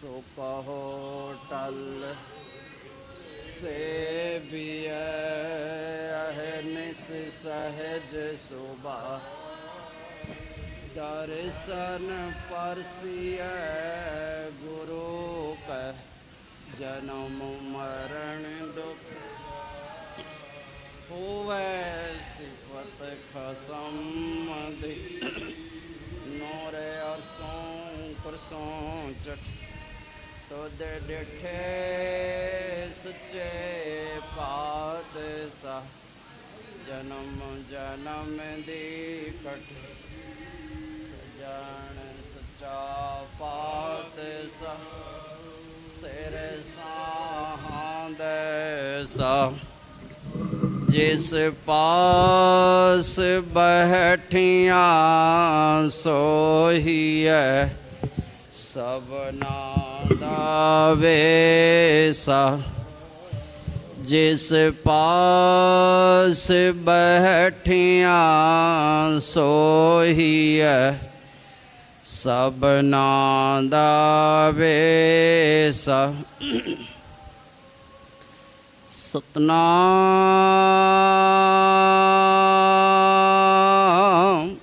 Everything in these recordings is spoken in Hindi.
सुपहोटल से भी सहज सुबह। दर्शन परसिय गुरु का जन्म मरण दुख हुए सिपत खसम दिख। ਤੋਦ ਡਿਠੇ ਸੱਚੇ ਪਾਤ ਜਨਮ ਜਨਮ ਦੀ ਕਟ ਸਜਾਣ ਸੱਚਾ ਪਾਤ ਸਾ ਸਿਰ ਸਾਹੰਦ ਸਾ ਜਿਸ ਪਾਸ ਬਹਿਠੀਆਂ ਸੋਹੀਐ ਸਭਨਾ ਦਾ ਵੇਸਾ ਜਿਸ ਪਾਸ ਬਹਿਠੀਆਂ ਸੋਹੀਐ ਸਭਨਾ ਦਾ ਵੇਸਾ। ਸਤਨਾਮ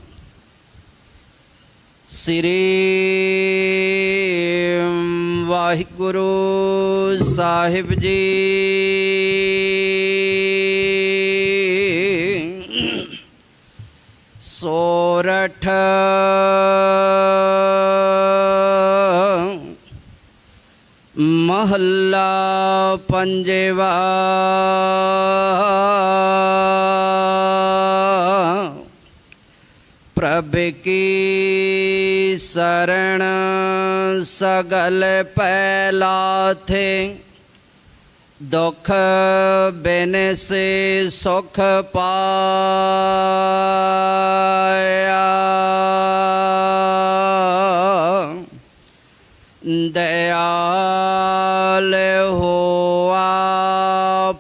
ਸ੍ਰੀ ਵਾਹਿਗੁਰੂ ਸਾਹਿਬ ਜੀ ਸੋਰਠ ਮਹੱਲਾ ਪੰਜਵਾ प्रभ की शरण सगल पहला थे दुख बिन से सुख पाया। दयाल हुआ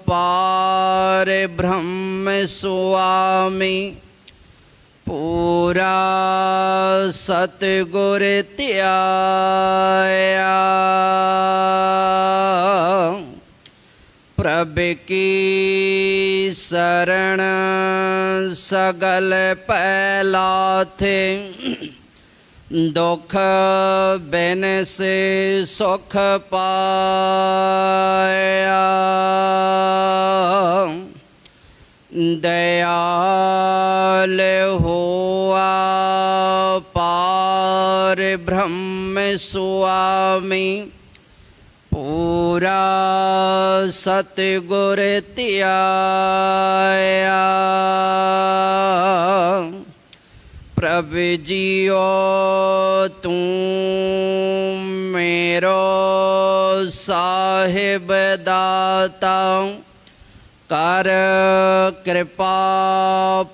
पार ब्रह्म स्वामी। पूरा सतगुर त्याया। प्रभ की शरण सगल पैला थे दुख बिन से सुख पा ब्रह्म स्वामी पूरा सतगुर तिया प्रभु जियो तू मेरो साहेब दाता। कर कृपा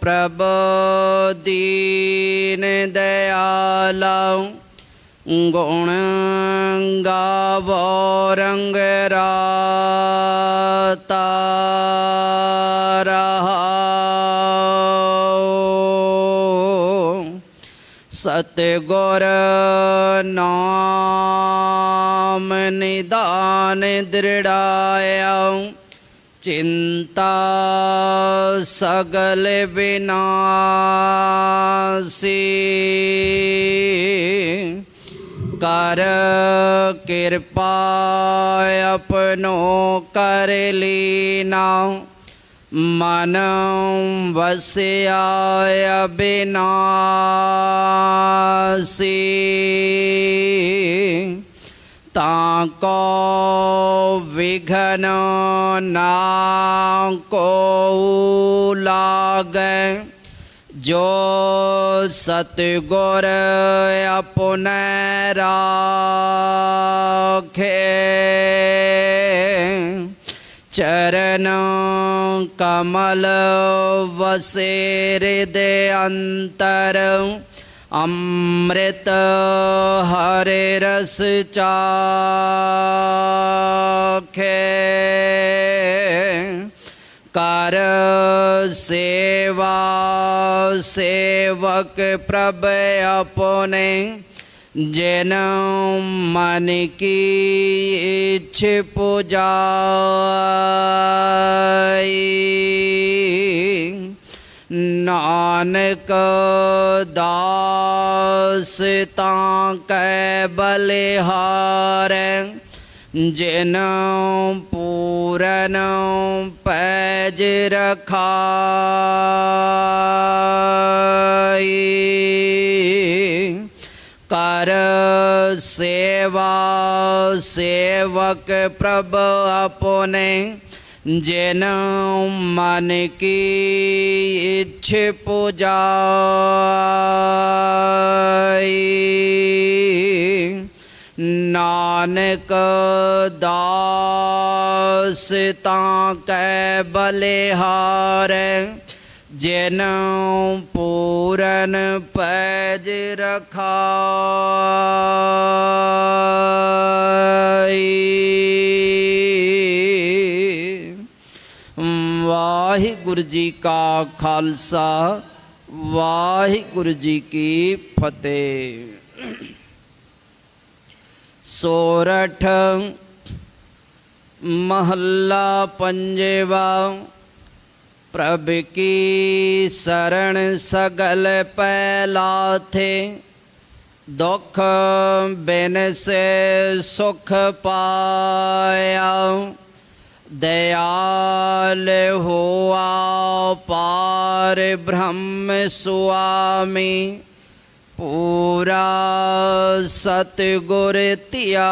प्रभ दीन दयालाऊँ ਗੁਣ ਗਾਵੋ ਰੰਗ ਰਾਤਾ ਰਹਾਉ ਸਤਿਗੁਰ ਨਾਮ ਨਿਦਾਨ ਦ੍ਰਿੜਾਇਆ ਚਿੰਤਾ ਸਗਲ ਵਿਨਾਸੀ। कर कृपा अपनो कर लीना। मन वस्याय बिनासी ताको विघन ना को लाग। ਜੋ ਸਤਿਗੁਰ ਆਪਣੈ ਰਾਖੇ, ਚਰਨ ਕਮਲ ਵਸੇ ਹਿਰਦੇ ਅੰਤਰ ਅੰਮ੍ਰਿਤ ਹਰੇ ਰਸ ਚਾਖੇ। ਕਰ ਸੇਵਾ सेवक प्रभ अपने जन मन की इच्छ पूजाई। नानक दास बलिहार जिन पूरन पैज रखा। सेवा सेवक प्रभ अपने जिन मन की इच्छ पूजा नानक दास कै बलिहार जिनौ पूरन पैज रखा वाहिगुरु जी का खालसा, वाहिगुरु जी की फतेह। सोरठ, महल्ला पंजेवा प्रभ की शरण सगल पैला थे दुख बिन से सुख पाया। दयाल हुआ पार ब्रह्म स्वामी, पूरा सतगुर तिया